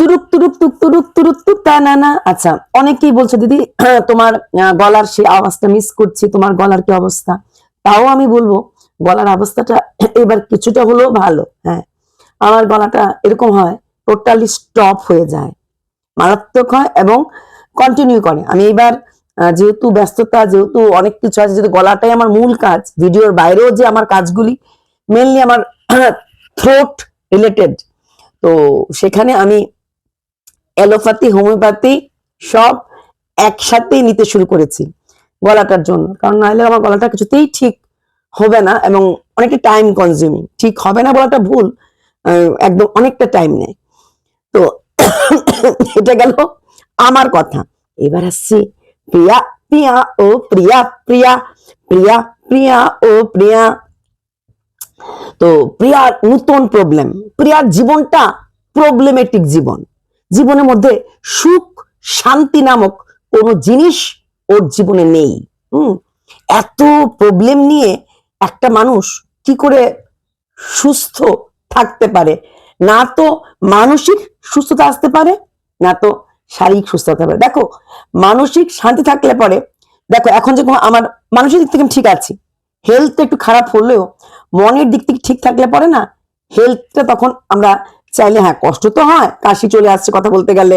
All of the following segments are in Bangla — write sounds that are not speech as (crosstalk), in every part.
তুরুক তুরুক, তুক, তুরুক তুরুক, তুক, তা, না না। আচ্ছা অনেকেই বলছে, দিদি, (clears throat) তোমার গলার সেই আওয়াজটা মিস করছি, তোমার গলার কি অবস্থা? তাও আমি বলব, গলার অবস্থাটা (clears throat) এবার কিছুটা হলেও ভালো হ্যাঁ। আমার গলাটা এরকম হয় টোটালি স্টপ হয়ে যায়। মারাত্মক হয় এবং কন্টিনিউ করে। আমি এবার যেহেতু ব্যস্ততা, যেহেতু অনেক কিছু আছে, যেহেতু গলাটাই আমার মূল কাজ, ভিডিওর বাইরেও যে আমার কাজগুলি মেনলি আমার (clears throat) থ্রোট রিলেটেড তো সেখানে আমি অ্যালোপ্যাথি, হোমিওপ্যাথি সব একসাথেই নিতে শুরু করেছি গলাটার জন্য। কারণ নাহলে আমার গলাটা কিছুতেই ঠিক হবে না এবং অনেকটা টাইম কনজিউমিং ঠিক হবে না বলাটা ভুল একদম অনেকটা টাইম নেয়। তো (coughs) এটা গেল আমার কথা। এবার আসছি প্রিয়া প্রিয়া ও প্রিয়া প্রিয়া প্রিয়া প্রিয়া ও প্রিয়া। তো প্রিয়ার নতুন প্রবলেম প্রিয়ার জীবনটা প্রবলেমেটিক জীবন। জীবনের মধ্যে সুখ, শান্তি নামক কোনো জিনিস ওর জীবনে নেই। হুম? এত প্রবলেম নিয়ে একটা মানুষ কি করে সুস্থ থাকতে পারে? না তো মানসিক সুস্থতা আসতে পারে, না তো শারীরিক সুস্থতা পারে। দেখো, মানসিক শান্তি থাকলে পরে, দেখো, এখন যে আমার মানসিক দিক থেকে ঠিক আছি হেলথ একটু খারাপ হলেও মনের দিক থেকে ঠিক থাকলে পরে না হেলথটা তখন আমরা চাইলে হ্যাঁ কষ্ট তো হয়। কাশি চলে আসছে কথা বলতে গেলে।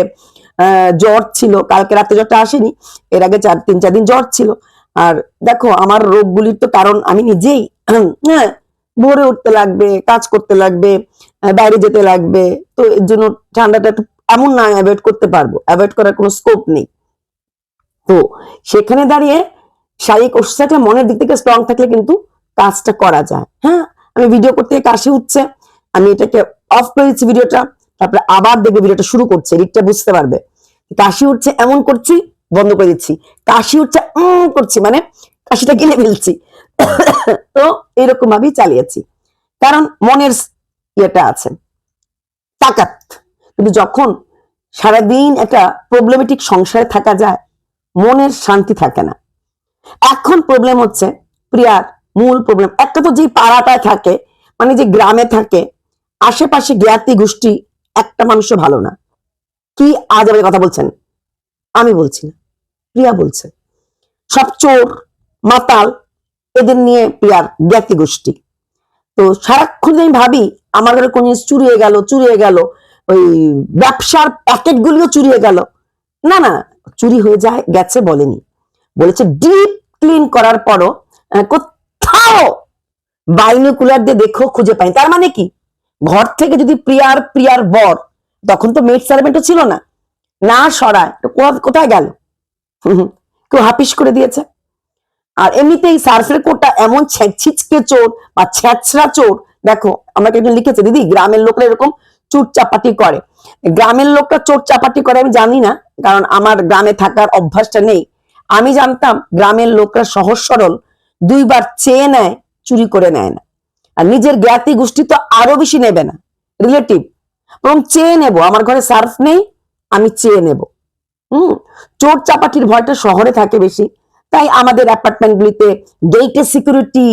জ্বর ছিল। কালকে রাতে জ্বরটা আসেনি। এর আগে চার, তিন, চার দিন জ্বর ছিল। আর দেখো, আমার রোগগুলির তো কারণ আমি নিজেই। (clears throat) হ্যাঁ ভোরে উঠতে লাগবে, কাজ করতে লাগবে বাইরে যেতে লাগবে। তো এর জন্য ঠান্ডাটা একটু এমন না অ্যাভয়েড করতে পারব। অ্যাভয়েড করার কোনো স্কোপ নেই। তো সেখানে দাঁড়িয়ে শারীরিক অসুস্থতা মনের দিক থেকে স্ট্রং থাকলে কিন্তু কাজটা করা যায়। হ্যাঁ আমি ভিডিও করতে কাশি উঠছে আমি এটাকে অফ করে দিচ্ছি ভিডিওটা, তারপরে আবার দেখবে ভিডিওটা শুরু করছে রিটটা বুঝতে পারবে। কাশি উঠছে এমন করছি, বন্ধ করে দিচ্ছি। কাশি উঠছে উম করছি মানে কাশিটা গিলে ফেলছি। (coughs) তো এরকম ভাবেই চালিয়েছি। কারণ মনের ইয়েটা আছে। তাকাত। কিন্তু যখন সারাদিন একটা প্রবলেমেটিক সংসারে থাকা যায়, মনের শান্তি থাকে না। এখন প্রবলেম হচ্ছে, প্রিয়ার মূল প্রবলেম একটা তো যে পাড়াটায় থাকে মানে যে গ্রামে থাকে আশেপাশে জ্ঞাতি গোষ্ঠী একটা মানুষও ভালো না। কি আজ আমাদের কথা বলছেন? আমি বলছি না। প্রিয়া বলছে। সব চোর, মাতাল, এদের নিয়ে প্রিয়ার জ্ঞাতি গোষ্ঠী। তো সারাক্ষণ আমি ভাবি, আমার ঘরে কোন জিনিস চুরিয়ে গেল চুরিয়ে গেল, ওই ব্যবসার প্যাকেট গুলিও চুরিয়ে গেল। না না চুরি হয়ে যায়, গেছে বলেনি। বলেছে ডিপ ক্লিন করার পরও কোথাও বাইনোকুলার দিয়ে দেখো খুঁজে পাই তার মানে কি? ঘর থেকে যদি প্রিয়ার প্রিয়ার বর, তখন তো মেড সার্ভেন্টও ছিল না। না সরায় কোথায় গেল? কেউ হাপিস করে দিয়েছে। আর এমনিতেই সার্ফের কোটটা এমন ছিচকে চোর বা ছ্যাচড়া চোর। দেখো, আমাকে একজন লিখেছে, দিদি, গ্রামের লোকরা এরকম চোর চাপাটি করে। গ্রামের লোকটা চোর চাপাটি করে আমি জানি না, কারণ আমার গ্রামে থাকার অভ্যাসটা নেই। আমি জানতাম গ্রামের লোকরা সহজ সরল, দুইবার চেয়ে নেয়, চুরি করে নেয় না। আর নিজের জ্ঞাতি গোষ্ঠী তো আরও বেশি নেবে না। রিলেটিভ বরং চেয়ে নেব। আমার ঘরে সার্ফ নেই, আমি চেয়ে নেব। হুম? চোর চাপাটির ভয়টা শহরে থাকে বেশি। তাই আমাদের অ্যাপার্টমেন্ট গুলিতে গেটে সিকিউরিটি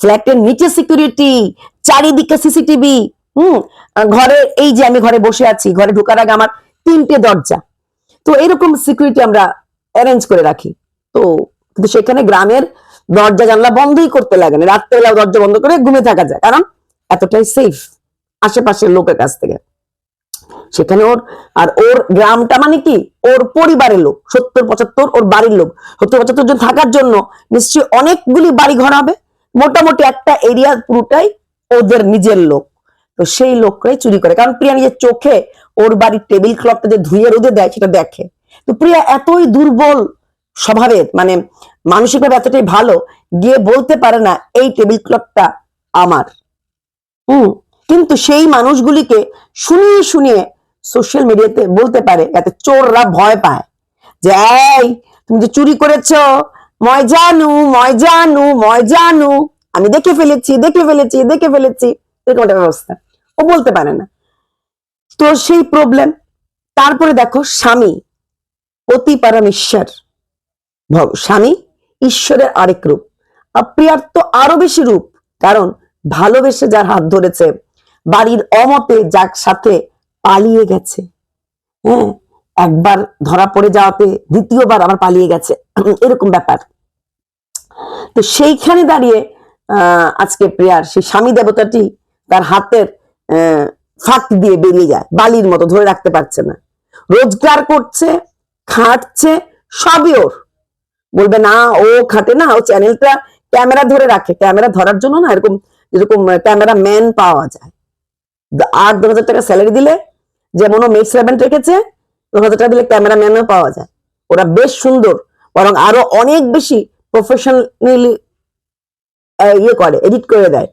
ফ্ল্যাটের নিচে সিকিউরিটি চারিদিকে সিসিটিভি হুম? ঘরে, এই যে আমি ঘরে বসে আছি, ঘরে ঢোকার আগে আমার তিনটে দরজা। তো এরকম সিকিউরিটি আমরা অ্যারেঞ্জ করে রাখি। তো, কিন্তু সেখানে গ্রামের দরজা জানলা বন্ধই করতে লাগে না। রাত্রেবেলা দরজা বন্ধ করে ঘুমিয়ে থাকা যায়। কারণ এতটাই সেফ আশেপাশের লোকের কাছ থেকে। সেখানে ওর আর ওর গ্রামটা মানে কি? ওর পরিবারের লোক, সত্তর পঁচাত্তর ওর বাড়ির লোক। সত্তর পঁচাত্তর জন থাকার জন্য নিশ্চয়ই অনেকগুলি বাড়ি ঘর হবে। মোটামুটি একটা এরিয়া পুরোটাই ওদের নিজের লোক। তো সেই লোকরাই চুরি করে। কারণ প্রিয়া নিজের চোখে ওর বাড়ির টেবিল ক্লথটা যে ধুয়ে রোদে দেয়, সেটা দেখে। তো প্রিয়া এতই দুর্বল স্বভাবের মানে মানসিকভাবে এতটাই ভালো, গিয়ে বলতে পারে না, এই টেবিল ক্লথটা আমার। হুম, কিন্তু সেই মানুষগুলিকে শুনিয়ে শুনিয়ে সোশ্যাল মিডিয়াতে বলতে পারে, যাতে চোররা ভয় পায় যে, এই, তুমি যে চুরি করেছ ময় জানু ময় জানু ময় জানু, আমি দেখে ফেলেছি দেখে ফেলেছি দেখে ফেলেছি। এরকম একটা ব্যবস্থা। ও বলতে পারে না। তো সেই প্রবলেম তারপরে দেখো স্বামী, অতি পরমেশ্বর। স্বামী ঈশ্বরের আরেক রূপ। আর প্রিয়ার তো আরও বেশি রূপ, কারণ ভালোবেসে যার হাত ধরেছে, বাড়ির অমতে যার সাথে পালিয়ে গেছে। হ্যাঁ একবার ধরা পড়ে যাওয়াতে দ্বিতীয়বার আবার পালিয়ে গেছে। (clears throat) এরকম ব্যাপার। তো সেইখানে দাঁড়িয়ে আজকে প্রিয়ার সেই স্বামী দেবতাটি তার হাতের ফাঁক দিয়ে বেরিয়ে যায়, বালির মতো ধরে রাখতে পারছে না। রোজগার করছে, খাটছে, সবই ওর। বলবে, না, ও খাটে না, ও চ্যানেলটা ক্যামেরা ধরে রাখে। ক্যামেরা ধরার জন্য না এরকম এরকম ক্যামেরা ম্যান পাওয়া যায়। আট, দশ হাজার টাকা স্যালারি দিলে, যেমন ও মেড সেভেন রেখেছে, দশ হাজার টাকা দিলে ক্যামেরা ম্যানও পাওয়া যায়। ওরা বেশ সুন্দর, বরং আরও অনেক বেশি প্রফেশনালি ইয়ে করে এডিট করে দেয়।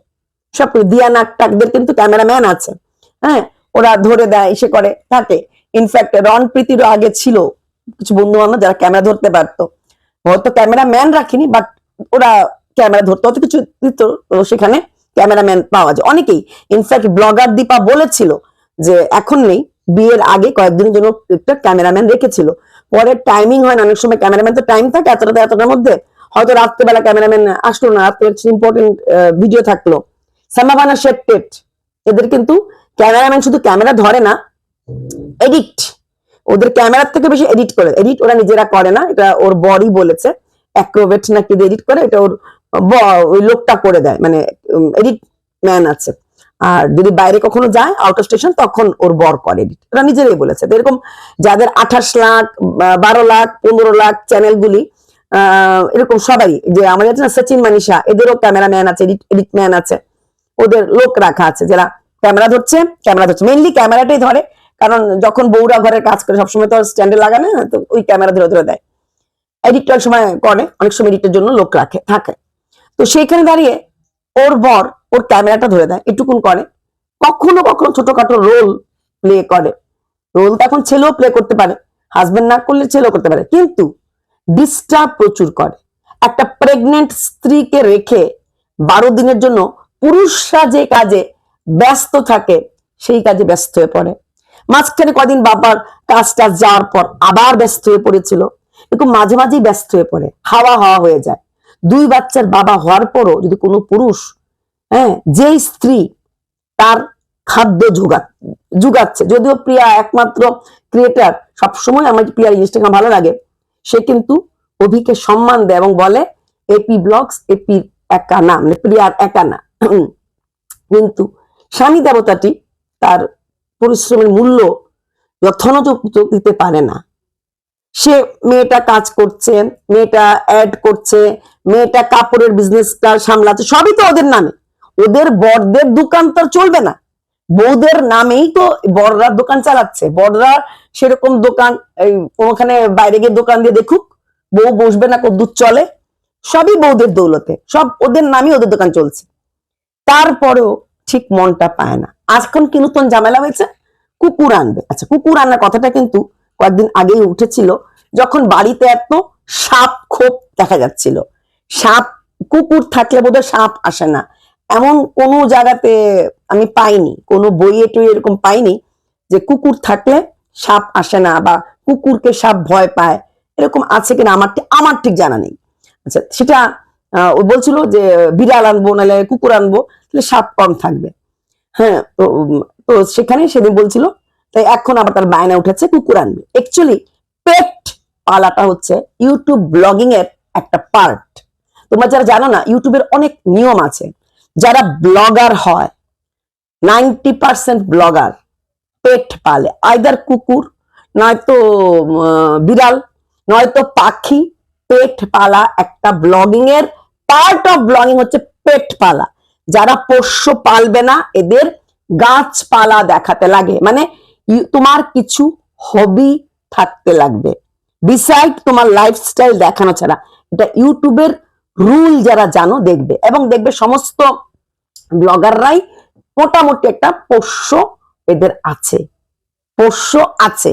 সব। দিয়া নাক টাকদের কিন্তু ক্যামেরাম্যান আছে। হ্যাঁ ওরা ধরে দেয় এসে করে, থাকে। ইনফ্যাক্ট রন প্রীতিরও আগে ছিল। কিছু বন্ধু বান্ধব যারা ক্যামেরা ধরতে পারতো। হয়তো ক্যামেরাম্যান রাখিনি বাট ওরা ক্যামেরা ধরতো, অত কিছু দিত সেখানে ক্যামেরাম্যান পাওয়া যায়। অনেকেই ইনফ্যাক্ট ব্লগার দীপা বলেছিল যে এখন নেই, বিয়ের আগে কয়েকদিনের জন্য একটা ক্যামেরাম্যান রেখেছিল। পরে টাইমিং হয় না, অনেক সময় ক্যামেরাম্যান তো টাইম থাকে এতটা এতটার মধ্যে। হয়তো রাত্রেবেলা ক্যামেরাম্যান আসলো না, রাত্রে ইম্পর্টেন্ট ভিডিও থাকল। সামাবানা শেপটেট এদের কিন্তু ক্যামেরাম্যান শুধু ক্যামেরা ধরে না এডিট ওদের ক্যামেরার থেকে বেশি এডিট করে এডিট ওরা নিজেরা করে না, এটা ওর বডি বলেছে অ্যাক্রোভেট নাকি এডিট করে, এটা ওর ওই লোকটা করে দেয় মানে এডিট ম্যান আছে। আর যদি বাইরে কখনো যায় আউট অফ স্টেশন তখন ওর বর করে এডিট ওরা নিজেরাই বলেছে। এরকম যাদের আঠাশ লাখ বারো লাখ, পনেরো লাখ চ্যানেলগুলি এরকম সবাই, যে আমাদের আছে না সচিন মানিষা এদেরও ক্যামেরাম্যান আছে এডিট এডিট ম্যান আছে। ওদের লোক রাখা আছে, যারা ক্যামেরা ধরছে ক্যামেরা ধরছে। মেনলি ক্যামেরাটাই ধরে কারণ যখন বউরা ঘরের কাজ করে, সবসময় তো স্ট্যান্ডে লাগানো তো ওই ক্যামেরা ধরে ধরে দেয়। এডিটটা অনেক সময় করে, অনেক সময় এডিটের জন্য লোক রাখে, থাকে। তো সেইখানে দাঁড়িয়ে ওর বর ওর ক্যামেরাটা ধরে দেয়, এটুকুন করে। কখনো কখনো ছোটখাটো রোল প্লে করে। রোল তো এখন ছেলেও প্লে করতে পারে হাজবেন্ড না করলে ছেলেও করতে পারে, কিন্তু ডিস্টার্ব প্রচুর করে। একটা প্রেগনেন্ট স্ত্রীকে রেখে বারো দিনের জন্য পুরুষরা যে কাজে ব্যস্ত থাকে, সেই কাজে ব্যস্ত হয়ে পড়ে। মাঝখানে কদিন বাবার কাজ টাজ যাওয়ার পর আবার ব্যস্ত হয়ে পড়েছিল। এরকম মাঝে মাঝেই ব্যস্ত হয়ে পড়ে, হাওয়া হাওয়া হয়ে যায়। দুই বাচ্চার বাবা হওয়ার পরও যদি কোনো পুরুষ হ্যাঁ যেই স্ত্রী তার খাদ্য যোগা যোগাচ্ছে, যদিও প্রিয়া একমাত্র ক্রিয়েটার সবসময় আমার প্রিয়ার জিনিসটা আমার ভালো লাগে, সে কিন্তু অভিকে সম্মান দেয় এবং বলে এপি ব্লগস এপি একা না মানে প্রিয়ার একা না। কিন্তু স্বামী দেবতাটি তার পরিশ্রমের মূল্য যথাযথ দিতে পারে না। সে মেয়েটা কাজ করছে, মেয়েটা অ্যাড করছে, মেয়েটা কাপড়ের বিজনেসটা সামলাচ্ছে, সবই তো ওদের নামে। ওদের বড়দের দোকান তো চলবে না। বউদের নামেই তো বড়রা দোকান চালাচ্ছে। বড়রা সেরকম দোকান, এই ওখানে বাইরে গিয়ে দোকান দিয়ে দেখুক, বউ বসবে না দুধ চলে। সবই বউদের দৌলতে। সব ওদের নামই ওদের দোকান চলছে। তারপরেও ঠিক মনটা পায় না। আজখন কি নতুন ঝামেলা হয়েছে? কুকুর আনবে। আচ্ছা কুকুর আনার কথাটা কিন্তু কয়েকদিন আগেই উঠেছিল, যখন বাড়িতে এত সাপ খোপ দেখা যাচ্ছিল। সাপ, কুকুর থাকলে বোধহয় সাপ আসে না। এমন কোনো জায়গাতে আমি পাইনি, কোনো বইয়ে টইয়ে এরকম পাইনি যে কুকুর থাকলে সাপ আসে না বা কুকুরকে সাপ ভয় পায়। এরকম আছে কিনা আমার ঠিক- আমার ঠিক জানা নেই। আচ্ছা সেটা ও বলছিল যে, বিড়াল আনব, নাহলে কুকুর আনব, তাহলে সাপ কম থাকবে। হ্যাঁ তো তো সেখানে সেদিন বলছিল, তাই এখন আবার তার বায়না উঠেছে, কুকুর আনবে। অ্যাকচুয়ালি পেট পালাটা হচ্ছে ইউটিউব ব্লগিং এর একটা পার্ট তোমরা যারা জানো না ইউটিউবের অনেক নিয়ম আছে। যারা ব্লগার হয় নাইনটি পার্সেন্ট ব্লগার পেট পালে। আইদার কুকুর, নয়তো বিড়াল, নয়তো পাখি পেট পালা একটা ব্লগিং এর পার্ট অফ ব্লগিং হচ্ছে পেট পালা যারা পোষ্য পালবে না, এদের গাছপালা দেখাতে লাগে। মানে তোমার কিছু হবি থাকতে লাগবে। বিসাইড তোমার লাইফস্টাইল দেখানো ছাড়া, এটা ইউটিউবের রুল যারা জানো, দেখবে। এবং দেখবে সমস্ত ব্লগাররাই মোটামুটি একটা পোষ্য এদের আছে। পোষ্য আছে।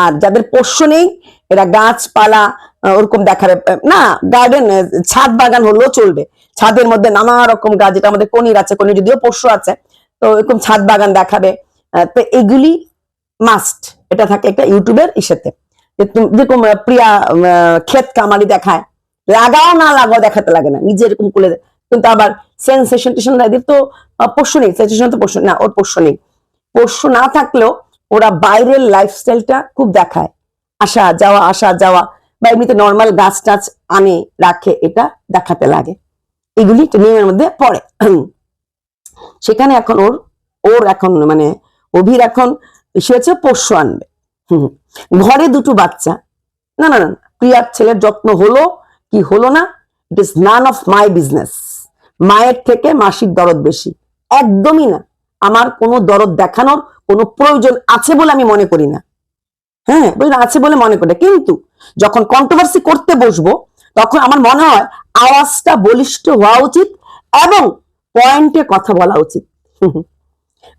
আর যাদের পোষ্য নেই, এরা গাছপালা ওরকম আহ, না গার্ডেন ছাদ বাগান হলেও চলবে। ছাদের মধ্যে নানা রকম গাছ যেটা আমাদের কনির আছে কনির যদিও পোষ্য আছে তো এরকম ছাদ বাগান দেখাবে। তো এগুলি মাস্ট এটা থাকে একটা ইউটিউবের ইসেতে। যেরকম প্রিয়া ক্ষেত কামালি দেখায় লাগাও না লাগাও দেখাতে লাগে না নিজে এরকম করে কিন্তু আবার সেন্সেশন টেশন এদের তো পোষ্য নেই সেন্সেশন তো পোষ্য না ওর পোষ্য নেই। পোষ্য না থাকলেও ওরা বাইরের লাইফস্টাইলটা খুব দেখায়। আসা যাওয়া আসা যাওয়া। বা এমনিতে নর্মাল গাছ টাছ আনে, রাখে, এটা দেখাতে লাগে। এগুলি নিয়মের মধ্যে পড়ে। সেখানে এখন ওর ওর এখন মানে অভির এখন সে হচ্ছে আনবে। ঘরে দুটো বাচ্চা। না না না প্রিয়ার ছেলের যত্ন হলো কি হলো না ইট ইস নান অফ মাই বিজনেস মায়ের থেকে মাসির দরদ বেশি। একদমই না। আমার কোনো দরদ দেখানোর কোনো প্রয়োজন আছে বলে আমি মনে করি না। হ্যাঁ বুঝলেন আছে বলে মনে করে। কিন্তু যখন কন্ট্রোভার্সি করতে বসবো, তখন আমার মনে হয় আওয়াজটা বলিষ্ঠ হওয়া উচিত এবং পয়েন্টে কথা বলা উচিত।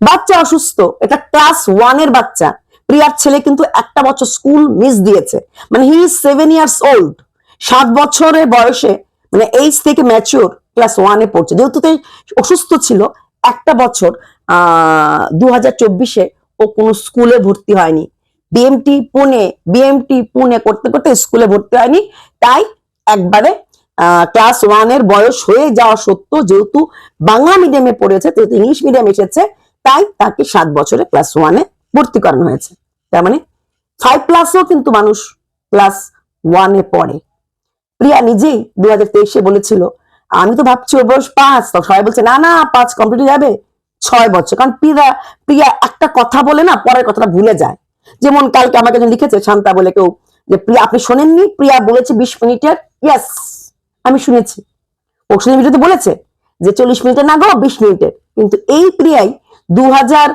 বাচ্চা অসুস্থ, এটা ক্লাস ওয়ানের বাচ্চা। প্রিয়ার ছেলে কিন্তু একটা বছর স্কুল মিস দিয়েছে। মানে he is seven years old সাত বছরের বয়সে মানে এইজ থেকে ম্যাচিওর ক্লাস ওয়ানে পড়ছে। যেহেতু তো অসুস্থ ছিল, একটা বছর, আহ দু হাজার চব্বিশে ও কোনো স্কুলে ভর্তি হয়নি। বিএমটি পুনে বিএমটি পুনে করতে করতে স্কুলে ভর্তি হয়নি। তাই একবারে ক্লাস ওয়ানের বয়স হয়ে যাওয়া সত্ত্বেও যেহেতু বাংলা মিডিয়ামে পড়েছে, যেহেতু ইংলিশ মিডিয়াম এসেছে, তাই তাকে সাত বছরে ক্লাস ওয়ানে ভর্তি করানো হয়েছে। তার মানে ফাইভ প্লাসও কিন্তু মানুষ ক্লাস ওয়ানে পড়ে। প্রিয়া নিজেই দু হাজার তেইশে বলেছিল, আমি তো ভাবছি ওর বয়স পাঁচ। তো সবাই বলছে, না না, পাঁচ কমপ্লিট যাবে, ছয় বছর। কারণ প্রিয়া প্রিয়া একটা কথা বলে না, পরের কথাটা ভুলে যায়। যেমন কালকে আমাকে একজন লিখেছে শান্তা বলে কেউ যে, প্রিয়া, আপনি শোনেননি? প্রিয়া বলেছে বিশ মিনিটের। ইয়েস আমি শুনেছি। ও শুনে ভিডিওতে বলেছে যে, চল্লিশ মিনিটের না গো, বিশ মিনিটের। কিন্তু এই প্রিয়াই দু হাজার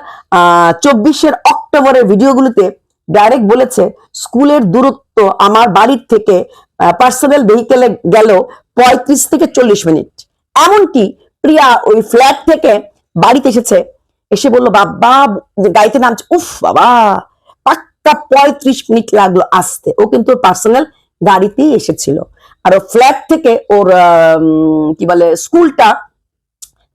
চব্বিশের অক্টোবরের ভিডিওগুলোতে ডাইরেক্ট বলেছে, স্কুলের দূরত্ব আমার বাড়ির থেকে পার্সোনাল ভেহিকেলে গেল পঁয়ত্রিশ থেকে চল্লিশ মিনিট। এমনকি প্রিয়া ওই ফ্ল্যাট থেকে বাড়িতে এসেছে। এসে বলল, বাবা, গাড়িতে নামছে। উফ, বাবা! পাক্কা পঁয়ত্রিশ মিনিট লাগল আসতে। ও কিন্তু পার্সোনাল গাড়িতেই এসেছিল। আর ফ্ল্যাট থেকে ওর কি বলে, স্কুলটা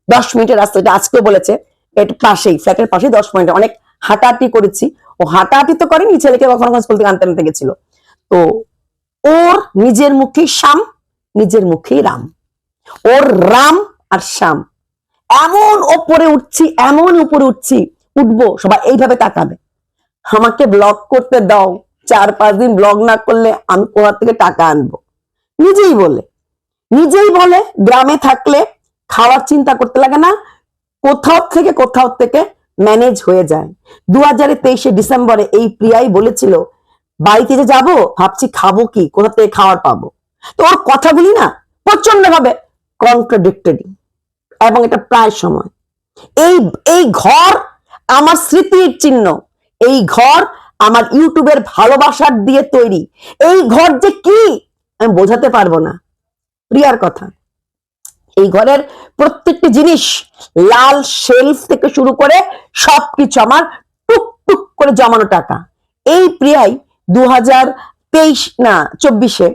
দশ মিনিটের রাস্তা, এটা আজকেও বলেছে, এর পাশেই ফ্ল্যাটের পাশেই দশ মিনিট। অনেক হাঁটাহাঁটি করেছি। ও হাঁটাহাঁটি তো করেনি, ছেলেকে কখনো কখনো স্কুল থেকে আনতে আনতে গেছিল। তো ওর নিজের মুখেই শ্যাম নিজের মুখেই রাম। ওর রাম আর শ্যাম এমন ওপরে উঠছি এমন উপরে উঠছি, উঠবো, সবাই এইভাবে তাকাবে। আমাকে ব্লগ করতে দাও। চার, পাঁচ দিন ব্লগ না করলে আমি কোথা থেকে টাকা আনব? নিজেই বলে। নিজেই বলে, গ্রামে থাকলে খাওয়ার চিন্তা করতে লাগে না। কোথাও থেকে কোথাও থেকে ম্যানেজ হয়ে যায়। দু তেইশে ডিসেম্বরে এই প্রিয়াই বলেছিল, বাড়িতে যে যাব, ভাবছি খাব কি? কোথা থেকে খাওয়ার পাবো? তো ওর কথাগুলি না প্রচণ্ড ভাবে কন্ট্রাডিক্টরি এবং এটা প্রায় সময়। এই এই ঘর আমার স্মৃতির চিহ্ন। এই ঘর আমার ইউটিউবের ভালোবাসার দিয়ে তৈরি। এই ঘর যে কি? আমি বোঝাতে পারব না। প্রিয়ার কথা। এই ঘরের প্রত্যেকটি জিনিস লাল শেলফ থেকে শুরু করে সবকিছু আমার টুক টুক করে জমানো টাকা। এই প্রিয়াই দু হাজার তেইশ, না, চব্বিশে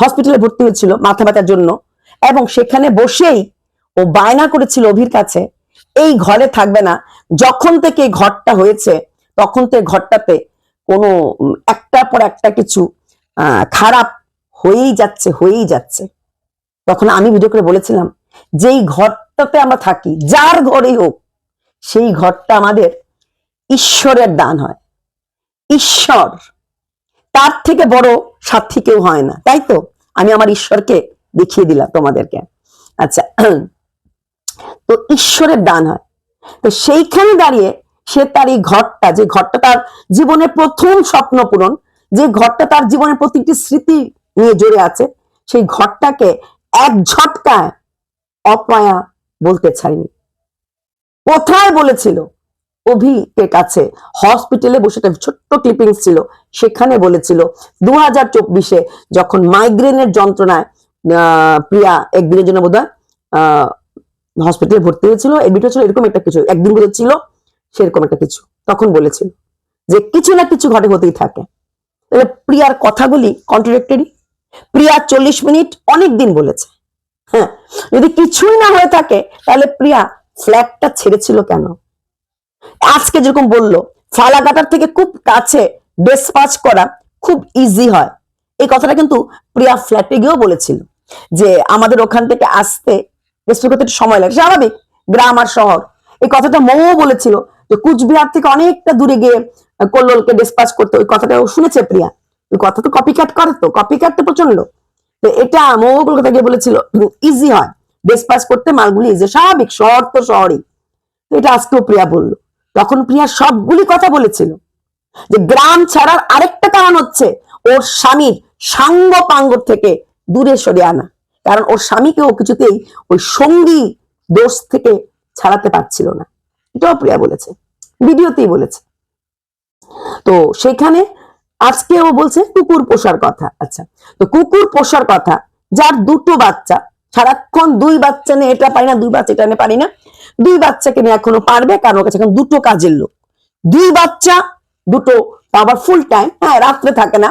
হসপিটালে ভর্তি হয়েছিল মাথা ব্যথার জন্য এবং সেখানে বসেই ও বায়না করেছিল অভির কাছে, এই ঘরে থাকবে না। যখন থেকে ঘরটা হয়েছে তখন তো ঘরটাতে কোনো একটার পর একটা কিছু খারাপ হয়েই যাচ্ছে হয়েই যাচ্ছে। তখন আমি ভিডিও করে বলেছিলাম, যেই ঘরটাতে আমরা থাকি, যার ঘরেই হোক, সেই ঘরটা আমাদের ঈশ্বরের দান হয়। ঈশ্বর, তার থেকে বড় সাথী কেউ হয় না, তাই তো? আমি আমার ঈশ্বরকে দেখিয়ে দিলাম তোমাদেরকে। আচ্ছা (clears throat) তো ঈশ্বরের দান হয়। তো সেইখানে দাঁড়িয়ে সে তার এই ঘরটা, যে ঘরটা তার জীবনের প্রথম স্বপ্ন পূরণ, যে ঘরটা তার জীবনের প্রতিটি স্মৃতি নিয়ে জড়ে আছে, সেই ঘরটাকে এক ঝটকায় অপয়া বলতে ছাড়েনি কোথায় বলেছিল? অভিকে কাছে। হসপিটালে বসে একটা ছোট্ট ক্লিপিংস ছিল। সেখানে বলেছিল দু হাজার চব্বিশে যখন মাইগ্রেনের যন্ত্রণায় প্রিয়া একদিনের জন্য বোধ হয় হসপিটালে ভর্তি হয়েছিল এডমিট হয়েছিল, এরকম একটা কিছু, একদিন বোধ ছিল সেরকম একটা কিছু। তখন বলেছিল যে কিছু না কিছু ঘটে হতেই থাকে। প্রিয়ার কথাগুলি কন্ট্রাডিক্টরি প্রিয়া চল্লিশ মিনিট অনেক দিন বলেছে। হ্যাঁ যদি কিছুই না হয়ে থাকে, তাহলে প্রিয়া ফ্ল্যাটটা ছেড়েছিল কেন? আজকে যেরকম বলল, ফালাকাটার থেকে খুব কাছে ডেসপাচ করা খুব ইজি হয়। এই কথাটা কিন্তু প্রিয়া ফ্ল্যাটে গিয়েও বলেছিল যে আমাদের ওখান থেকে আসতে ডেসপাচ করতে একটু সময় লাগে। স্বাভাবিক, গ্রাম আর শহর। এই কথাটা মৌ বলেছিল যে কুচবিহার থেকে অনেকটা দূরে গিয়ে কল্লোলকে ডিসপাচ করতে। ওই কথাটা ও শুনেছে প্রিয়া। ওই কথা তো কপি কাট করে তো। কপি কাট তো প্রচণ্ড তো এটা মৌ কলকাতা গিয়ে বলেছিল ইজি হয়। ডিসপাচ করতে মালগুলি ইজি স্বাভাবিক শহর তো শহরই এটা আজকেও প্রিয়া বলল। তখন প্রিয়া সবগুলি কথা বলেছিল। যে গ্রাম ছাড়ার আরেকটা কারণ হচ্ছে, ওর স্বামীর সাঙ্গ পাঙ্গ থেকে দূরে সরে আনা। কারণ ওর স্বামীকে ও কিছুতেই ওই সঙ্গী দোষ থেকে ছাড়াতে পারছিল না। এটাও প্রিয়া বলেছে। ভিডিওতেই বলেছে। তো সেখানে আজকে ও বলছে, কুকুর পোষার কথা। আচ্ছা তো কুকুর পোষার কথা, যার দুটো বাচ্চা, সারাক্ষণ দুই বাচ্চা নিয়ে এটা পারি না, দুই বাচ্চা এটা নিয়ে পারি না। দুই বাচ্চাকে নিয়ে এখনও পারবে, কারণ কাছে এখন দুটো কাজের লোক। দুই বাচ্চা, দুটো আবার ফুল টাইম হ্যাঁ রাত্রে থাকে না,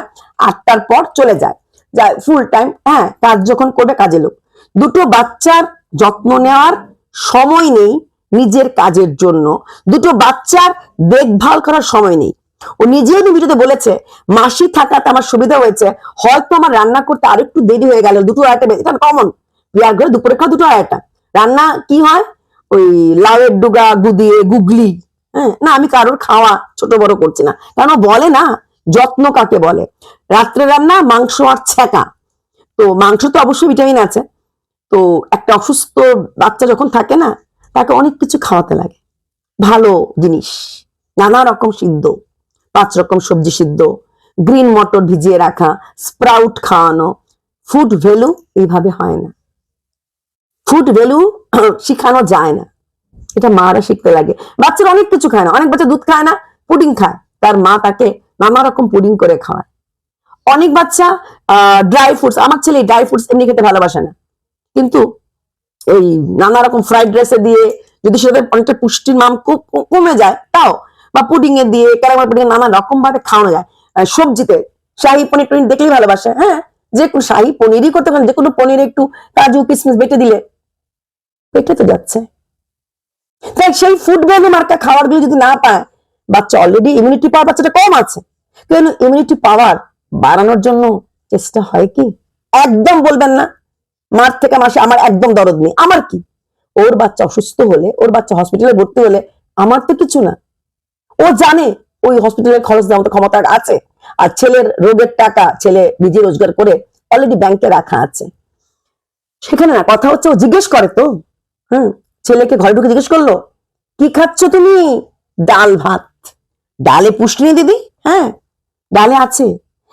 আটটার পর চলে যায়। যায় ফুল টাইম হ্যাঁ কাজ যখন করবে কাজে লোক। দুটো বাচ্চার যত্ন নেওয়ার সময় নেই নিজের কাজের জন্য। দুটো বাচ্চার দেখভাল করার সময় নেই। ও নিজেও ভিডিওতে বলেছে, মাসি থাকাতে আমার সুবিধা হয়েছে, হয়তো আমার রান্না করতে আর একটু দেরি হয়ে গেল, দুটো আড়াইটা এটা কমন বিয়ার ঘরে দুপুরে খাওয়া দুটো আড়াইটা। রান্না কি হয়? ওই লাউয়ের ডুগা, গুদিয়ে, গুগলি। হ্যাঁ না, আমি কারোর খাওয়া ছোট বড় করছি না। কারণ বলে না, যত্ন কাকে বলে? রাত্রে রান্না মাংস আর ছ্যাঁকা। তো মাংস তো অবশ্যই ভিটামিন আছে। তো একটা অসুস্থ বাচ্চা যখন থাকে না, তাকে অনেক কিছু খাওয়াতে লাগে। ভালো জিনিস, নানা রকম সিদ্ধ, পাঁচ রকম সবজি সিদ্ধ, গ্রিন মটর ভিজিয়ে রাখা, স্প্রাউট খাওয়ানো, ফুড ভ্যালু এইভাবে হয় না। ফুড ভ্যালু (clears throat) শিখানো যায় না। এটা মারা শিখতে লাগে। বাচ্চারা অনেক কিছু খায় না। অনেক বাচ্চা দুধ খায় না, পুডিং খায়। তার মা তাকে নানা রকম পুডিং করে খাওয়ায়। অনেক বাচ্চা, আহ ড্রাই ফ্রুটস আমার ছেলে ড্রাই ফ্রুটস এমনি খেতে ভালোবাসে না। কিন্তু এই নানা রকম ফ্রাইড রাইসে দিয়ে যদি সেটা অনেকটা পুষ্টির মান কমে যায়, তাও বা পুডিং এ দিয়ে ক্যারামেল পুডিং নানা রকম ভাবে খাওয়ানো যায়। সবজিতে শাহি পনির টনির দেখলেই ভালোবাসে হ্যাঁ? যে কোনো শাহি পনিরই করতে পারেন, যে কোনো পনির একটু কাজু কিশমিশ বেটে দিলে পেটে তো যাচ্ছে। তাই সেই ফুড ভ্যালু মার্কা খাবারগুলো যদি না পায়, বাচ্চা অলরেডি ইমিউনিটি পাওয়ার বাচ্চাটা কম আছে। কেন? ইমিউনিটি পাওয়ার বাড়ানোর জন্য চেষ্টা হয় কি? একদম বলবেন না। মার থেকে মাসে আমার একদম দরদ নেই। আমার কি? ওর বাচ্চা অসুস্থ হলে, ওর বাচ্চা হসপিটালে ভর্তি হলে আমার তো কিছু না। ও জানে ওই হসপিটালের খরচ দেওয়ার মতো ক্ষমতা আছে। আর ছেলের রোগের টাকা ছেলে নিজে রোজগার করে অলরেডি ব্যাংকে রাখা আছে। সেখানে না, কথা হচ্ছে ও জিজ্ঞেস করে তো। হুম, ছেলেকে ঘরে ঢুকে জিজ্ঞেস করল, কি খাচ্ছ তুমি? ডাল ভাত। ডালে পুষ্টি দিদি? হ্যাঁ ডালে আছে।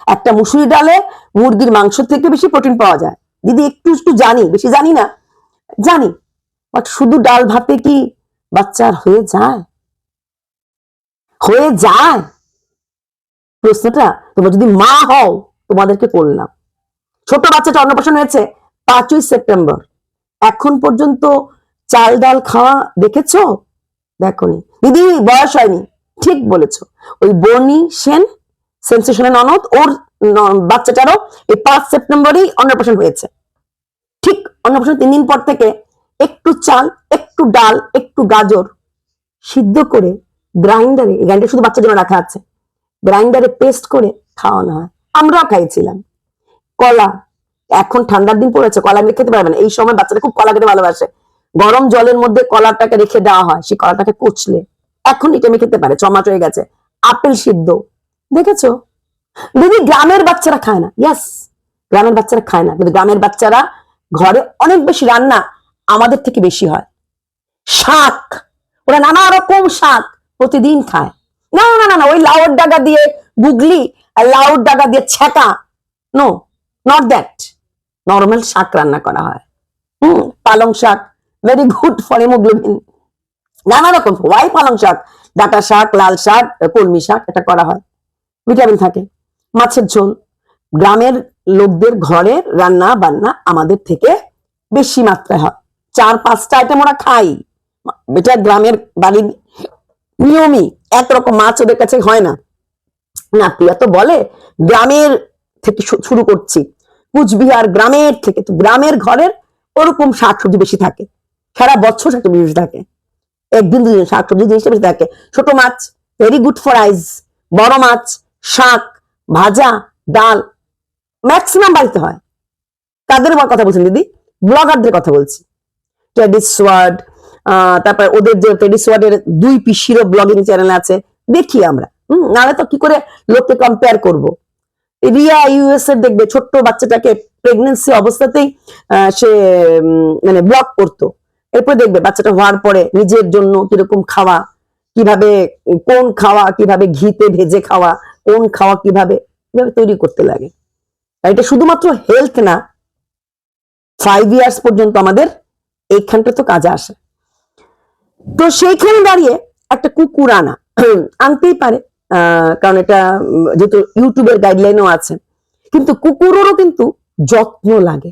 একটা মুসুরি ডালে মুরগির মাংস থেকে বেশি প্রোটিন পাওয়া যায়। দিদি একটু একটু জানি, বেশি জানি না, জানি। বাট শুধু ডাল ভাতে কি বাচ্চার হয়ে যায়? হয়ে যায়? প্রশ্নটা, তোমরা যদি মা হও, তোমাদেরকে করলাম। ছোট বাচ্চাটা অন্নপ্রাশন হয়েছে পাঁচই সেপ্টেম্বর। এখন পর্যন্ত চাল ডাল খাওয়া দেখেছ? দেখনি। দিদি, বয়স হয়নি। ঠিক বলেছ। ওই বর্ণি সেন, সেন্সেশনের ননদ, ওর বাচ্চাটারও এই পাঁচ সেপ্টেম্বরেই অন্নপ্রাশন হয়েছে। ঠিক অন্নপ্রাশন তিন দিন পর থেকে একটু চাল, একটু ডাল, একটু গাজর সিদ্ধ করে গ্রাইন্ডারে গ্রাইন্ডার শুধু বাচ্চার জন্য রাখা আছে, গ্রাইন্ডারে পেস্ট করে খাওয়ানো হয়। আমরাও খাইছিলাম। কলা, এখন ঠান্ডার দিন পড়েছে, কলা এমনি খেতে পারবে না। এই সময় বাচ্চারা খুব কলা খেতে ভালোবাসে। গরম জলের মধ্যে কলাটাকে রেখে দেওয়া হয়, সেই কলাটাকে কুচলে। এখন এটা আমি খেতে পারে মাস হয়ে গেছে। আপেল সিদ্ধ, দেখেছ? দিদি গ্রামের বাচ্চারা খায় না ইয়াস গ্রামের বাচ্চারা খায় না, কিন্তু গ্রামের বাচ্চারা ঘরে অনেক বেশি রান্না আমাদের থেকে বেশি হয়। শাক, ওরা নানা রকম শাক প্রতিদিন খায়। না না না না, ওই লাউর ডাগা দিয়ে গুগলি আর লাউর ডাগা দিয়ে ছ্যাঁকা। নো নট দ্যাট নর্মাল শাক রান্না করা হয়। হুম, পালং শাক ভেরি গুড ফর হিমোগ্লোবিন নানা রকম হোয়াই পালং শাক, ডাটা শাক, লাল শাক, কলমি শাক, এটা করা হয়। ভিটামিন থাকে। মাছের ঝোল। গ্রামের লোকদের ঘরে রান্না বান্না আমাদের থেকে বেশি মাত্রায় হয়। চার, পাঁচটা আইটেম ওরা খাই এটা গ্রামের বাড়ির নিয়মই। একরকম মাছ ওদের কাছে হয় না। না, প্রিয়া তো বলে, গ্রামের থেকে শুরু করছি। কুচবিহার গ্রামের থেকে তো গ্রামের ঘরের ওরকম শাকসবজি বেশি থাকে। সারা বছর শাকসবজি বেশি থাকে। একদিন, দুদিন শাকসবজি জিনিসটা বেশি থাকে। ছোট মাছ ভেরি গুড ফর আইজ বড় মাছ, শাক। ভাজা, ডাল ম্যাক্সিমাম বাড়িতে হয়। আমার কথা বলছেন দিদি? ব্লগারদের কথা বলছি। টেডিস ওয়ার্ড তারপর ওদের যে টেডিস ওয়ার্ডের দুই পিসিরও ব্লগিং চ্যানেল আছে, দেখি আমরা। হম, নাহলে তো কি করে লোককে কম্পেয়ার করব? রিয়া ইউএস এর দেখবে, ছোট্ট বাচ্চাটাকে প্রেগনেন্সি অবস্থাতেই সে মানে ব্লগ করতো। এরপর দেখবে বাচ্চাটা হওয়ার পরে নিজের জন্য কীরকম খাওয়া, কীভাবে, কোন খাওয়া, কীভাবে ঘিতে ভেজে খাওয়া কোন খাওয়া কীভাবে কীভাবে তৈরি করতে লাগে। এটা শুধুমাত্র হেলথ না ফাইভ ইয়ার্স পর্যন্ত আমাদের এইখানটা তো কাজে আসে। তো সেইখানে দাঁড়িয়ে একটা কুকুর আনা, (clears throat) আনতেই পারে। কারণ এটা যেহেতু ইউটিউবের গাইডলাইনও আছে, কিন্তু কুকুরেরও কিন্তু যত্ন লাগে।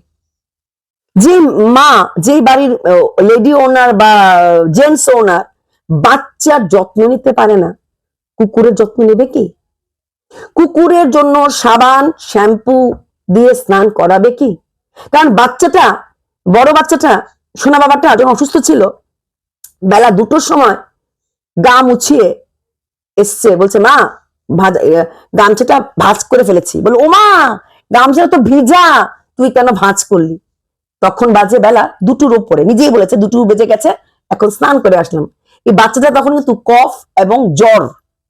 যে মা যে বাড়ির লেডি ওনার বা জেন্টস ওনার বাচ্চার যত্ন নিতে পারে না, কুকুরের যত্ন নেবে কি? কুকুরের জন্য সাবান, শ্যাম্পু দিয়ে স্নান করাবে কি? কারণ বাচ্চাটা, বড় বাচ্চাটা, সোনা বাবাটা যখন অসুস্থ ছিল, বেলা দুটোর সময় গা মুছিয়ে এসছে, বলছে, মা, ভাজা গামছাটা ভাঁজ করে ফেলেছি। বলে, ও মা, গামছাটা তো ভিজা, তুই কেন ভাঁজ করলি? তখন বাজে বেলা দুটোর উপরে, নিজেই বলেছে, দুটো বেজে গেছে, এখন স্নান করে আসলাম। এই বাচ্চাটা তখন কিন্তু কফ এবং জ্বর,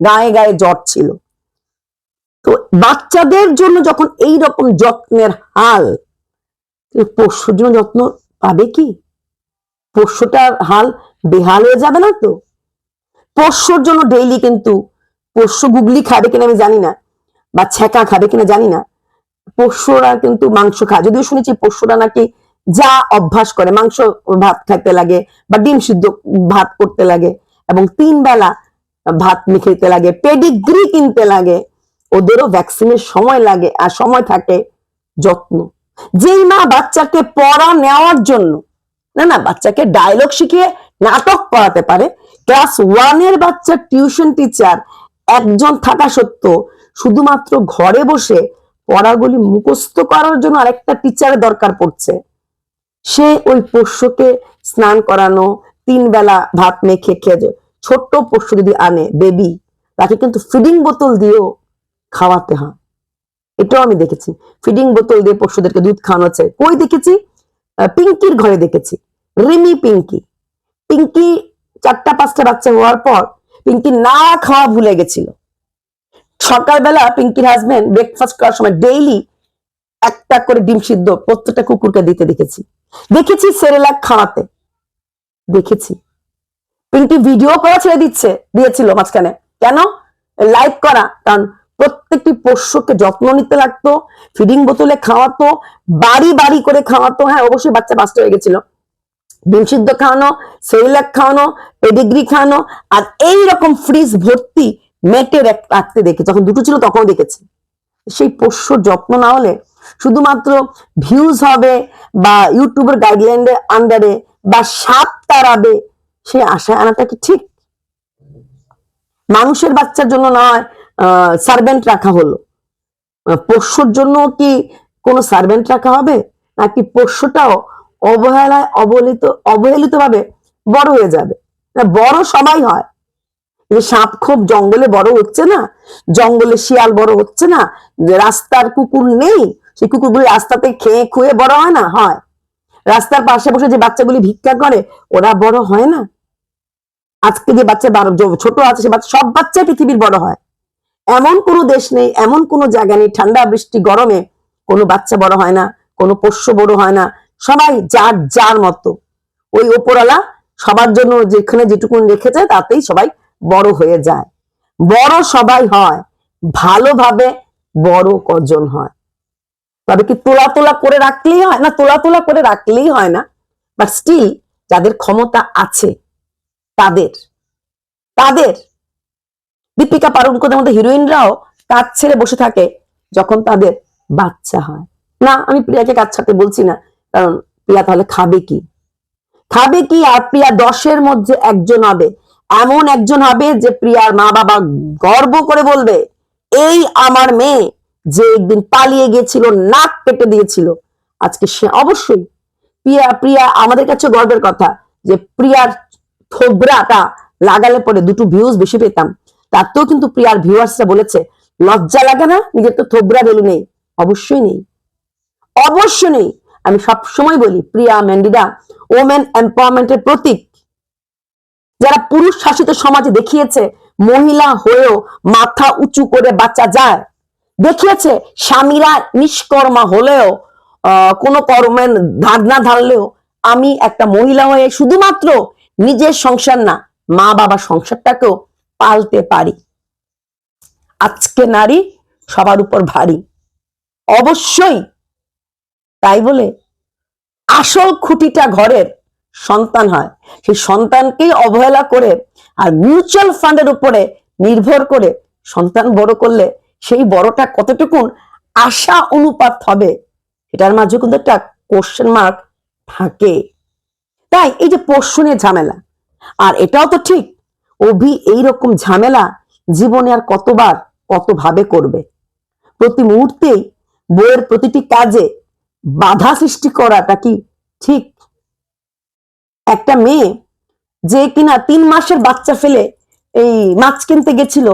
গায়ে গায়ে জ্বর ছিল। তো বাচ্চাদের জন্য যখন এই রকম যত্নের হাল পোষ্যর জন্য যত্ন পাবে কি? পোষ্যটার হাল বেহাল হয়ে যাবে না তো? পোষ্যর জন্য ডেইলি কিন্তু পোষ্য গুগলি খাবে কিনা আমি জানি না, বা ছেঁকা খাবে কিনা জানি না। পোষ্যরা কিন্তু মাংস খায়। যদিও শুনেছি পোষ্যরা নাকি যা অভ্যাস করে, মাংস ভাত খাইতে লাগে, বা ডিম সিদ্ধ ভাত করতে লাগে, এবং তিন বেলা ভাত খেতে লাগে, পেডিগ্রি কিনতে লাগে ওদেরও ভ্যাকসিনের সময় লাগে আর সময় থাকে যত্ন। যেই মা বাচ্চাকে পড়া নেওয়ার জন্য, না না, বাচ্চাকে ডায়লগ শিখিয়ে নাটক করাতে পারে ক্লাস ওয়ানের বাচ্চা টিউশন টিচার একজন থাকা সত্ত্বেও শুধুমাত্র ঘরে বসে পড়াগুলি মুখস্থ করার জন্য আরেকটা টিচারের দরকার পড়ছে। সে ওই পোষ্যকে স্নান করানো, তিন বেলা ভাত মেখে খেয়ে ছোট্ট পোষ্য যদি আনে বেবি তাকে কিন্তু ফিডিং বোতল দিয়েও খাওয়াতে হয়। এটাও আমি দেখেছি। ফিডিং বোতল দিয়ে পশুদেরকে দুধ খাওয়ানো হচ্ছে কই দেখেছি? পিঙ্কির ঘরে দেখেছি। রিমি পিঙ্কি। পিঙ্কি চারটা, পাঁচটা বাচ্চা হওয়ার পর পিঙ্কি না খাওয়া ভুলে গেছিল। সকালবেলা পিঙ্কির হাজবেন্ড ব্রেকফাস্ট করার সময় ডেইলি একটা করে ডিম সিদ্ধ প্রত্যেকটা কুকুরকে দিতে দেখেছি। দেখেছি সেরেলাক খাওয়াতে। দেখেছি। পিঙ্কি ভিডিও করা ছেড়ে দিচ্ছে, দিয়েছিল মাঝখানে। কেন? লাইভ করা। কারণ প্রত্যেকটি পোষ্যকে যত্ন নিতে লাগতো ফিডিং বোতলে খাওয়াতো, বাড়ি বাড়ি করে খাওয়াতো হ্যাঁ অবশ্যই বাচ্চা বাচ্চা হয়ে গেছিল। ডিম সিদ্ধ খাওয়ানো, সেরিলাক খাওয়ানো পেডিগ্রি খাওয়ানো, আর এই রকম ফ্রিজ ভর্তি মেটে রাখ- রাখতে দেখে, যখন দুটো ছিল তখন দেখেছি। সেই পোষ্য যত্ন না হলে শুধুমাত্র ভিউজ হবে বা ইউটিউবের গাইডলাইনের আন্ডারে বা সাপ তাড়াবে সে আশায় আনাটা কি ঠিক? মানুষের বাচ্চার জন্য নয় সার্ভেন্ট রাখা হলো। পোষ্যর জন্য কি কোনো সার্ভেন্ট রাখা হবে? নাকি পোষ্যটাও অবহেলায় অবহেলিত অবহেলিত ভাবে বড় হয়ে যাবে? বড় সবাই হয়। সাপ খুব জঙ্গলে বড় হচ্ছে না, জঙ্গলে শিয়াল বড় হচ্ছে না রাস্তার কুকুর নেই, সেই কুকুরগুলি রাস্তাতে খেয়ে খুয়ে বড় হয় না? হয়। রাস্তার পাশে বসে যে বাচ্চাগুলি ভিক্ষা করে, ওরা বড় হয় না। আজকে যে বাচ্চা ছোট আছে, সে বাচ্চা, সব বাচ্চা পৃথিবীর বড় হয়। এমন কোনো দেশ নেই, এমন কোনো জায়গা নেই, ঠান্ডা বৃষ্টি গরমে কোনো বাচ্চা বড় হয় না, কোনো পোষ্য বড় হয় না, সবাই যার যার মতো। ওই ওপরওয়ালা সবার জন্য যেখানে যেটুকুন রেখেছে তাতেই সবাই বড় হয়ে যায়। বড় সবাই হয়, ভালোভাবে বড় কজন হয়? তবে কি তোলা তোলা করে রাখলেই হয় না, তোলা তোলা করে রাখলেই হয় না? বাট স্টিল যাদের ক্ষমতা আছে, তাদের তাদের দীপিকা পাড়ুকোদের মতো হিরোইনরাও কাজ ছেড়ে বসে থাকে যখন তাদের বাচ্চা হয়। না, আমি প্রিয়াকে কাজ ছাড়তে বলছি না, কারণ প্রিয়া তাহলে খাবে কি? খাবে কি? আর প্রিয়া দশের মধ্যে একজন হবে। এমন একজন হবে যে প্রিয়ার মা বাবা গর্ব করে বলবে, এই আমার মেয়ে যে একদিন পালিয়ে গিয়েছিল, নাক কেটে দিয়েছিল। আজকে সে অবশ্যই প্রিয়া প্রিয়া, আমাদের কাছে গর্বের কথা যে প্রিয়ার থোবরাটা লাগালে পরে দুটো ভিউজ বেশি পেতাম। তাতেও কিন্তু প্রিয়ার ভিউয়ার্সরা বলেছে, লজ্জা লাগে না, নিজের তো থোবরা বেলু নেই। অবশ্যই নেই। অবশ্য নেই। আমি সব সময় বলি, প্রিয়া ম্যান্ডিডা ওমেন এম্পাওয়ারমেন্টের প্রতীক। যারা পুরুষ শাসিত সমাজে দেখিয়েছে, মহিলা হয়েও মাথা উঁচু করে বাঁচা যায়। দেখিয়েছে, স্বামীরা নিষ্কর্মা হলেও কোনো কর্মের ধার না ধারলেও আমি একটা মহিলা হয়ে শুধুমাত্র নিজের সংসার না মা বাবা সংসারটাকেও পালতে পারি। আজকে নারী সবার উপর ভারী। অবশ্যই তাই বলে আসল খুঁটিটা ঘরের সন্তান হয়। সেই সন্তানকেই অবহেলা করে আর মিউচুয়াল ফান্ডের উপরে নির্ভর করে সন্তান বড় করলে সেই বড়টা কতটুকুন আশা অনুপাত হবে এটার মাঝে কিন্তু একটা কোশ্চেন মার্ক থাকে। তাই এই যে পোষণের ঝামেলা, আর এটাও তো ঠিক অভি এইরকম ঝামেলা জীবনে আর কতবার কতভাবে করবে? প্রতি মুহূর্তেই বইয়ের প্রতিটি কাজে বাধা সৃষ্টি করাটা কি ঠিক? একটা মেয়ে যে কিনা তিন মাসের বাচ্চা ফেলে এই মাছ কিনতে গেছিল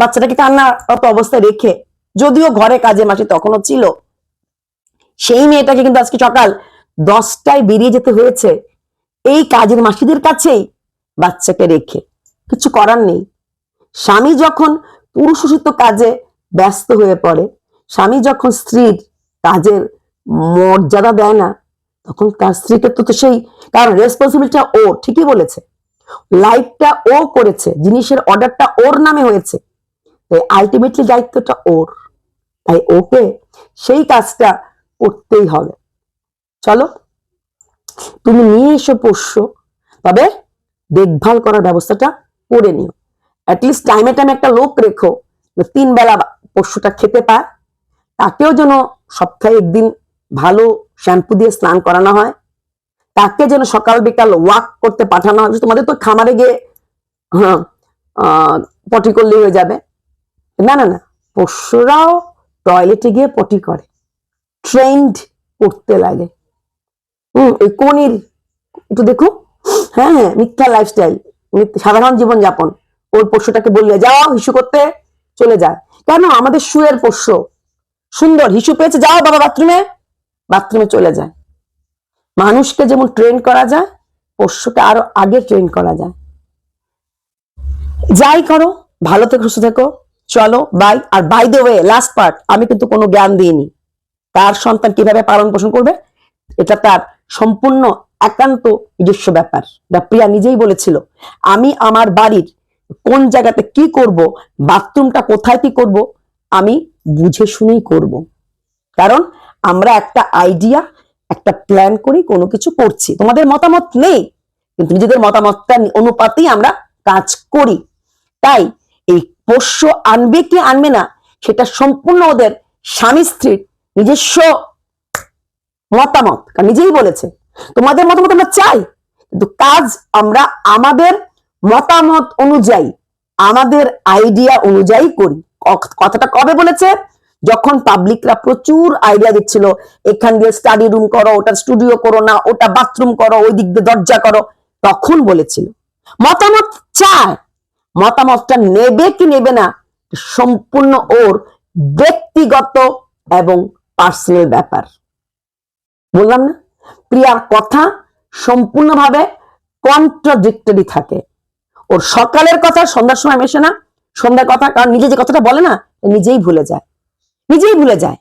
বাচ্চাটাকে কান্নারত অবস্থায় রেখে, যদিও ঘরে কাজে মাসে তখনও ছিল। সেই মেয়েটাকে কিন্তু আজকে সকাল দশটায় বেরিয়ে যেতে হয়েছে। এই কাজের মাসিদের কাছেই বাচ্চাকে রেখে। কিছু করার নেই। স্বামী যখন পুরুষোষিত কাজে ব্যস্ত হয়ে পড়ে, স্বামী যখন স্ত্রীর কাজের মর্যাদা দেয় না, তখন তার স্ত্রীকে তো সেই কারণ রেসপন্সিবিলিটিটা ও, ঠিকই বলেছে। লাইফটা ও করেছে, জিনিসের অর্ডারটা ওর নামে হয়েছে। তাই আলটিমেটলি দায়িত্বটা ওর। তাই ওকে সেই কাজটা করতেই হবে। চলো, তুমি নিয়ে এসো পোষ্য। তবে দেখভাল করার ব্যবস্থাটা করে নিও। অ্যাটলিস্ট টাইমে টাইমে একটা লোক রেখো তিন বেলা পশুটা খেতে পায়, তাকেও যেন সপ্তাহে একদিন ভালো শ্যাম্পু দিয়ে স্নান করানো হয়, তাকে যেন সকাল বিকাল ওয়াক করতে পাঠানো হয়, তোমাদের তো খামারে গিয়ে হ্যাঁ পটি করলেই হয়ে যাবে। না না না পশুরাও টয়লেটে গিয়ে পটি করে। ট্রেন্ড করতে লাগে। হম, এই কোনির, একটু দেখো। হ্যাঁ হ্যাঁ মিথ্যা লাইফস্টাইল সাধারণ জীবন যাপন ওই পোষ্যটাকে বললে, যাও, হিসু করতে চলে যায় কেন? আমাদের শুয়ের পোষ্য। সুন্দর, হিসু পেয়েছে, যাও বাবা বাথরুমে বাথরুমে চলে যায়। মানুষকে যেমন ট্রেন করা যায়, পোষ্যকে আরও আগে ট্রেন করা যায়। যাই করো, ভালো থেকো, সুস্থ থেকো। চলো bye R by the way last part আমি কিন্তু কোনো জ্ঞান দিইনি। তার সন্তান কীভাবে পালন পোষণ করবে? এটা তার সম্পূর্ণ একান্ত নিজস্ব ব্যাপার। প্রিয়া নিজেই বলেছিল, আমি আমার বাড়ির কোন জায়গাতে কি করব, বাথরুমটা কোথায় কি করব, আমি বুঝে শুনেই করব। কারণ আমরা একটা আইডিয়া একটা প্ল্যান করি কোনো কিছু করছি। তোমাদের মতামত নেই, কিন্তু নিজেদের মতামতটা অনুপাতেই আমরা কাজ করি। তাই এই পোষ্য আনবে কি আনবে না, সেটা সম্পূর্ণ ওদের স্বামী স্ত্রীর নিজস্ব মতামত। নিজেই বলেছে তোমাদের মতামত আমরা চাই, কিন্তু কাজ আমরা আমাদের মতামত অনুযায়ী, আমাদের আইডিয়া অনুযায়ী করি। কথাটা কবে বলেছে? যখন পাবলিকরা প্রচুর আইডিয়া দিচ্ছিল, এখান দিয়ে স্টাডি রুম করো ওটা স্টুডিও করো না, ওটা বাথরুম করো, ওই দিক দিয়ে দরজা করো, তখন বলেছিল। মতামত চায়, মতামতটা নেবে কি নেবে না সম্পূর্ণ ওর ব্যক্তিগত এবং পার্সোনাল ব্যাপার। বললাম না? প্রিয়ার কথা সম্পূর্ণভাবে কন্ট্রাডিক্টরি থাকে। ওর সকালের কথা, সন্ধ্যার সময় মেশে না। সন্ধ্যার কথা, কারণ নিজে যে কথাটা বলে না নিজেই ভুলে যায়। নিজেই ভুলে যায়।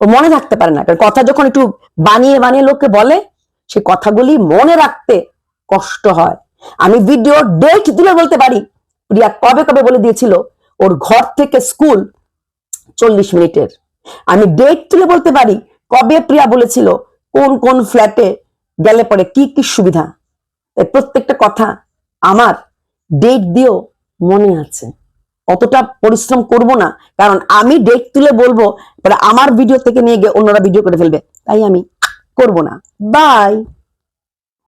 ও মনে রাখতে পারে না। কারণ কথা যখন একটু বানিয়ে বানিয়ে লোককে বলে, সে কথাগুলি মনে রাখতে কষ্ট হয়। আমি ভিডিও ডেট দিলে বলতে পারি। প্রিয়া কবে কবে বলে দিয়েছিল, ওর ঘর থেকে স্কুল চল্লিশ মিনিটের। আমি ডেট তুলে বলতে পারি, কবে প্রিয়া বলেছিল কোন কোন ফ্ল্যাটে গেলে পরে কি কি সুবিধা? প্রত্যেকটা কথা আমার ডেট দিয়েও মনে আছে। অতটা পরিশ্রম করব না, কারণ আমি ডেট তুলে বলব আমার ভিডিও থেকে নিয়ে গিয়ে অন্যরা ভিডিও করে ফেলবে, তাই আমি করব না। বাই